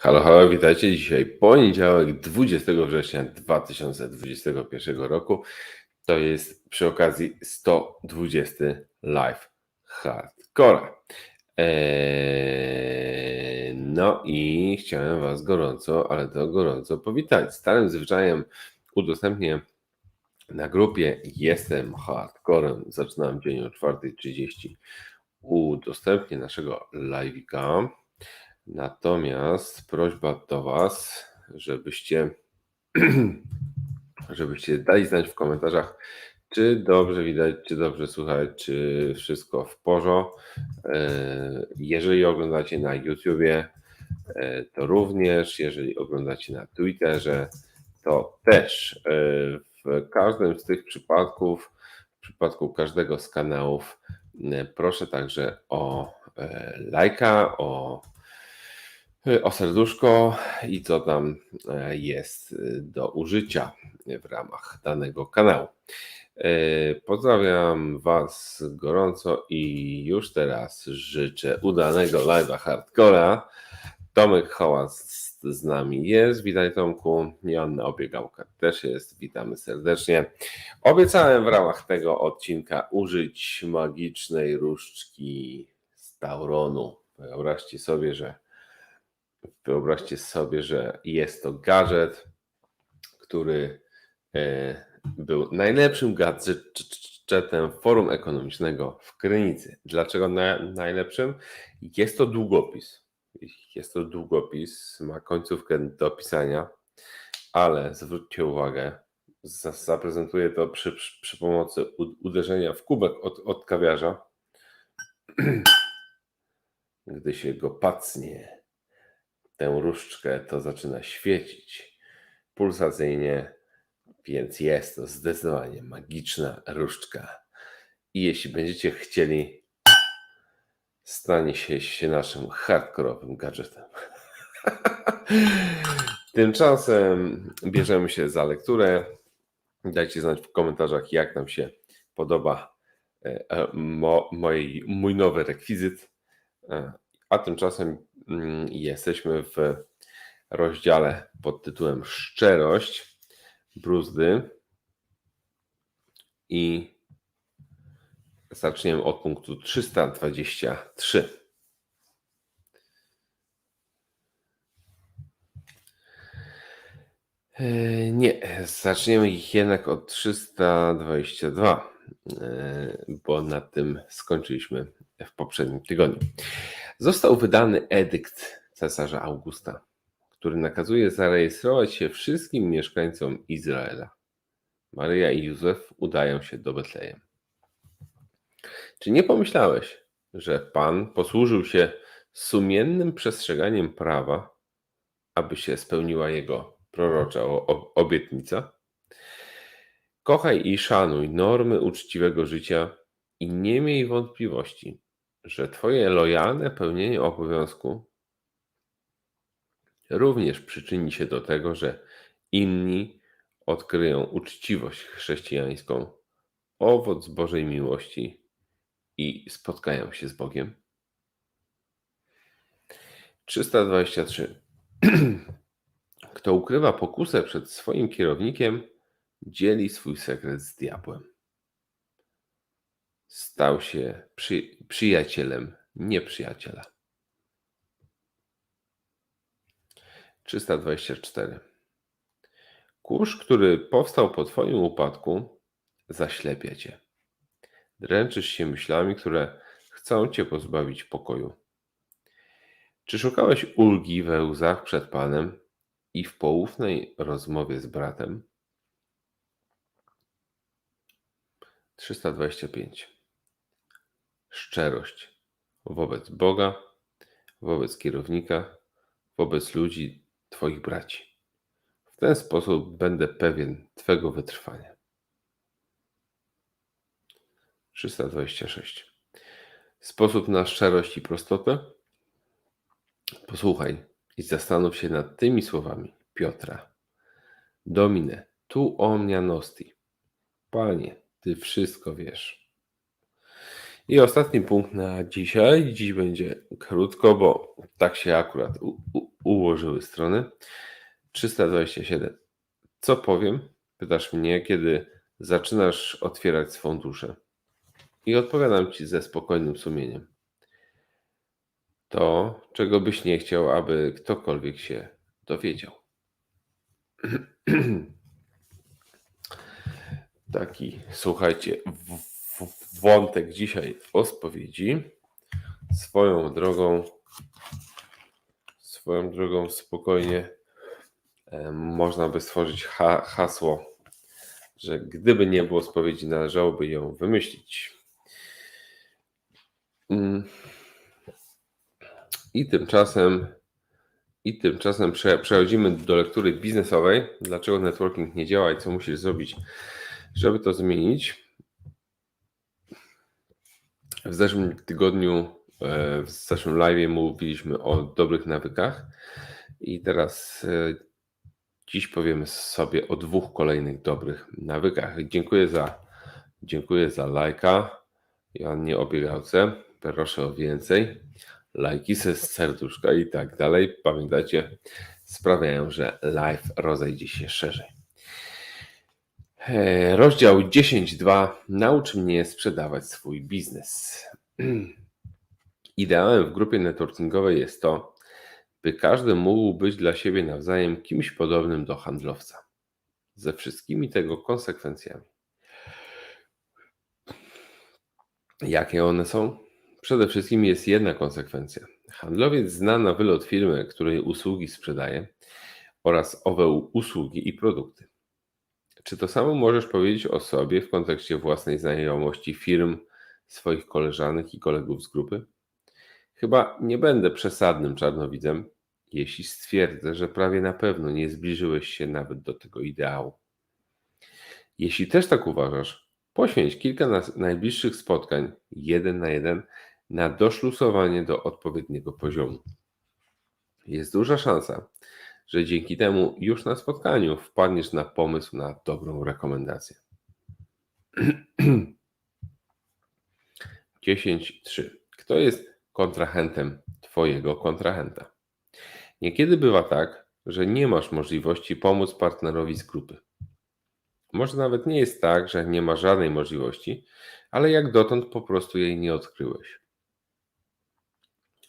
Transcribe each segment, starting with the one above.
Halo, halo, witajcie dzisiaj. Poniedziałek 20 września 2021 roku. To jest przy okazji 120 live hardcore. Eee, no i chciałem Was gorąco, ale to gorąco powitać. Starym zwyczajem udostępnię na grupie Jestem Hardcorem. Zaczynam dzień o 4.30. Udostępnię naszego live'ika. Natomiast prośba do Was, żebyście, żebyście dali znać w komentarzach, czy dobrze widać, czy dobrze słychać, czy wszystko w porządku. Jeżeli oglądacie na YouTubie, e, to również, jeżeli oglądacie na Twitterze, to też. E, w każdym z tych przypadków, w przypadku każdego z kanałów, e, proszę także o lajka, o o serduszko i co tam e, jest e, do użycia w ramach danego kanału. E, pozdrawiam Was gorąco i już teraz życzę udanego live'a hardcora. Tomek Hałas z nami jest. Witaj Tomku. Joanna Obiegałka też jest. Witamy serdecznie. Obiecałem w ramach tego odcinka użyć magicznej różdżki z Tauronu. Wyobraźcie sobie, że Wyobraźcie sobie, że jest to gadżet, który e, był najlepszym gadżetem forum ekonomicznego w Krynicy. Dlaczego na, najlepszym? Jest to długopis. Jest to długopis, ma końcówkę do pisania, ale zwróćcie uwagę, zaprezentuję to przy, przy, przy pomocy uderzenia w kubek od, od kawiarza. Gdy się go pacnie, tę różdżkę, to zaczyna świecić pulsacyjnie, więc jest to zdecydowanie magiczna różdżka. I jeśli będziecie chcieli, stanie się, się naszym hardkorowym gadżetem. Tymczasem bierzemy się za lekturę. Dajcie znać w komentarzach, jak nam się podoba e, e, mo, moi, mój nowy rekwizyt. A tymczasem Mm, jesteśmy w rozdziale pod tytułem Szczerość, bruzdy i zaczniemy od punktu 323. E, nie, zaczniemy ich jednak od 322, e, bo na tym skończyliśmy w poprzednim tygodniu. Został wydany edykt cesarza Augusta, który nakazuje zarejestrować się wszystkim mieszkańcom Izraela. Maryja i Józef udają się do Betlejem. Czy nie pomyślałeś, że Pan posłużył się sumiennym przestrzeganiem prawa, aby się spełniła jego prorocza obietnica? Kochaj i szanuj normy uczciwego życia i nie miej wątpliwości, że Twoje lojalne pełnienie obowiązku również przyczyni się do tego, że inni odkryją uczciwość chrześcijańską, owoc Bożej miłości i spotkają się z Bogiem. 323. Kto ukrywa pokusę przed swoim kierownikiem, dzieli swój sekret z diabłem stał się przy, przyjacielem nieprzyjaciela. 324. Kurz, który powstał po Twoim upadku, zaślepia Cię. Dręczysz się myślami, które chcą Cię pozbawić pokoju. Czy szukałeś ulgi we łzach przed Panem i w poufnej rozmowie z bratem? 325 szczerość wobec Boga, wobec kierownika, wobec ludzi, Twoich braci. W ten sposób będę pewien Twego wytrwania. 326. Sposób na szczerość i prostotę? Posłuchaj i zastanów się nad tymi słowami Piotra. Domine, tu omnia nosti. Panie, Ty wszystko wiesz. I ostatni punkt na dzisiaj. Dziś będzie krótko, bo tak się akurat u, u, ułożyły strony. 327. Co powiem? Pytasz mnie, kiedy zaczynasz otwierać swą duszę. I odpowiadam ci ze spokojnym sumieniem. To, czego byś nie chciał, aby ktokolwiek się dowiedział. Taki, słuchajcie, wątek dzisiaj o spowiedzi. Swoją drogą, swoją drogą spokojnie można by stworzyć ha hasło, że gdyby nie było spowiedzi, należałoby ją wymyślić. Mm. I tymczasem, i tymczasem przechodzimy do lektury biznesowej. Dlaczego networking nie działa i co musisz zrobić, żeby to zmienić? W zeszłym tygodniu, e, w zeszłym live mówiliśmy o dobrych nawykach i teraz e, dziś powiemy sobie o dwóch kolejnych dobrych nawykach. Dziękuję za, dziękuję za lajka. Ja nie obiegałce. Proszę o więcej. Lajki serduszka i tak dalej. Pamiętajcie, sprawiają, że live rozejdzie się szerzej. E, rozdział 10.2. Naucz mnie sprzedawać swój biznes. Ideałem w grupie networkingowej jest to, by każdy mógł być dla siebie nawzajem kimś podobnym do handlowca, ze wszystkimi tego konsekwencjami. Jakie one są? Przede wszystkim jest jedna konsekwencja. Handlowiec zna na wylot firmy, której usługi sprzedaje oraz owe usługi i produkty. Czy to samo możesz powiedzieć o sobie w kontekście własnej znajomości firm, swoich koleżanek i kolegów z grupy? Chyba nie będę przesadnym czarnowidzem, jeśli stwierdzę, że prawie na pewno nie zbliżyłeś się nawet do tego ideału. Jeśli też tak uważasz, poświęć kilka najbliższych spotkań, jeden na jeden, na doszlusowanie do odpowiedniego poziomu. Jest duża szansa, że dzięki temu już na spotkaniu wpadniesz na pomysł na dobrą rekomendację. 10.3. Kto jest kontrahentem Twojego kontrahenta? Niekiedy bywa tak, że nie masz możliwości pomóc partnerowi z grupy. Może nawet nie jest tak, że nie ma żadnej możliwości, ale jak dotąd po prostu jej nie odkryłeś.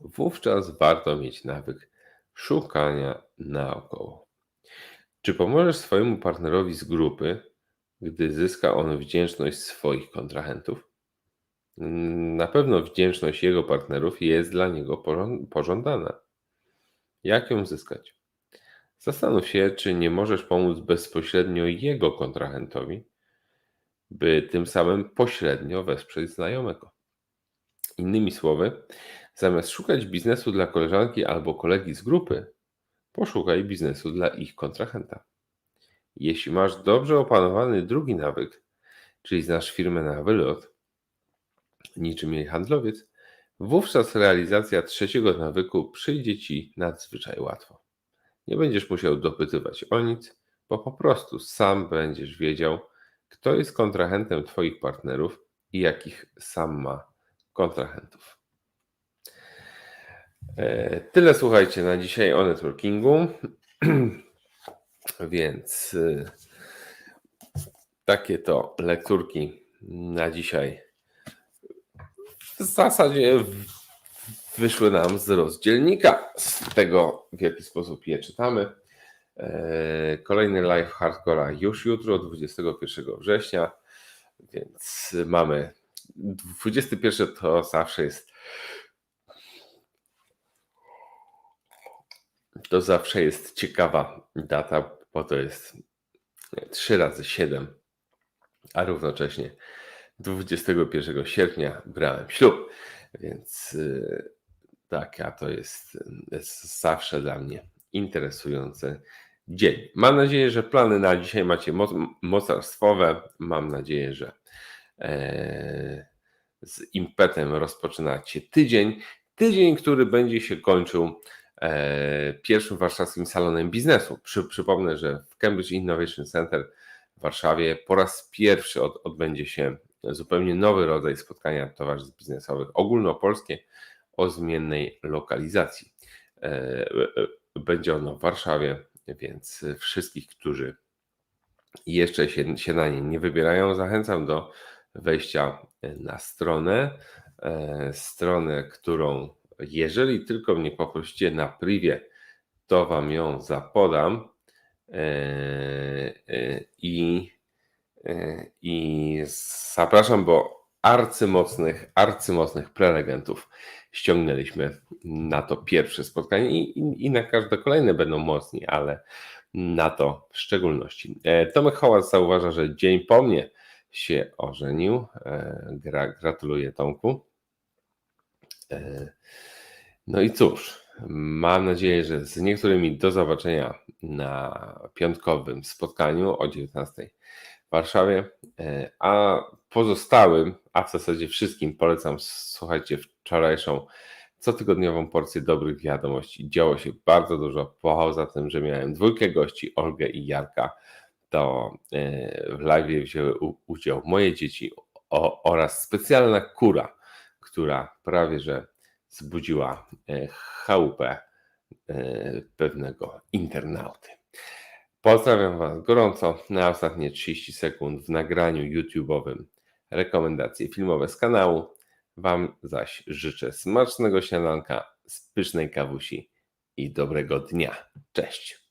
Wówczas warto mieć nawyk szukania naokoło. Czy pomożesz swojemu partnerowi z grupy, gdy zyska on wdzięczność swoich kontrahentów? Na pewno wdzięczność jego partnerów jest dla niego pożądana. Jak ją zyskać? Zastanów się, czy nie możesz pomóc bezpośrednio jego kontrahentowi, by tym samym pośrednio wesprzeć znajomego. Innymi słowy, zamiast szukać biznesu dla koleżanki albo kolegi z grupy, poszukaj biznesu dla ich kontrahenta. Jeśli masz dobrze opanowany drugi nawyk, czyli znasz firmę na wylot, niczym jej handlowiec, wówczas realizacja trzeciego nawyku przyjdzie ci nadzwyczaj łatwo. Nie będziesz musiał dopytywać o nic, bo po prostu sam będziesz wiedział, kto jest kontrahentem Twoich partnerów i jakich sam ma kontrahentów. E, tyle słuchajcie na dzisiaj o networkingu. Więc e, takie to lekturki na dzisiaj w zasadzie wyszły nam z rozdzielnika, z tego w jaki sposób je czytamy. E, kolejny live hardcora już jutro, 21 września, więc mamy 21 to zawsze jest to zawsze jest ciekawa data, bo to jest 3 razy 7, a równocześnie 21 sierpnia brałem ślub, więc y, tak, a to jest, jest zawsze dla mnie interesujący dzień. Mam nadzieję, że plany na dzisiaj macie moc, mocarstwowe. Mam nadzieję, że e, z impetem rozpoczynacie tydzień. Tydzień, który będzie się kończył pierwszym warszawskim salonem biznesu. Przy, przypomnę, że w Cambridge Innovation Center w Warszawie po raz pierwszy od, odbędzie się zupełnie nowy rodzaj spotkania towarzystw biznesowych, ogólnopolskie o zmiennej lokalizacji. E, e, będzie ono w Warszawie, więc wszystkich, którzy jeszcze się, się na nie nie wybierają, zachęcam do wejścia na stronę. E, stronę, którą jeżeli tylko mnie poprosicie na privie, to Wam ją zapodam. I, i zapraszam, bo arcymocnych, arcymocnych prelegentów ściągnęliśmy na to pierwsze spotkanie i, i, i na każde kolejne będą mocni, ale na to w szczególności. E, Tomek Hołas zauważa, że dzień po mnie się ożenił. E, gra, gratuluję Tomku. E, no i cóż, mam nadzieję, że z niektórymi do zobaczenia na piątkowym spotkaniu o 19 w Warszawie, a pozostałym, a w zasadzie wszystkim polecam, słuchajcie, wczorajszą cotygodniową porcję dobrych wiadomości. Działo się bardzo dużo. Poza tym, że miałem dwójkę gości, Olgę i Jarka, to e, w live wzięły udział moje dzieci oraz specjalna kura, która prawie że zbudziła e, chałupę e, pewnego internauty. Pozdrawiam Was gorąco. Na ostatnie 30 sekund w nagraniu YouTube'owym rekomendacje filmowe z kanału. Wam zaś życzę smacznego śniadanka, z pysznej kawusi i dobrego dnia. Cześć!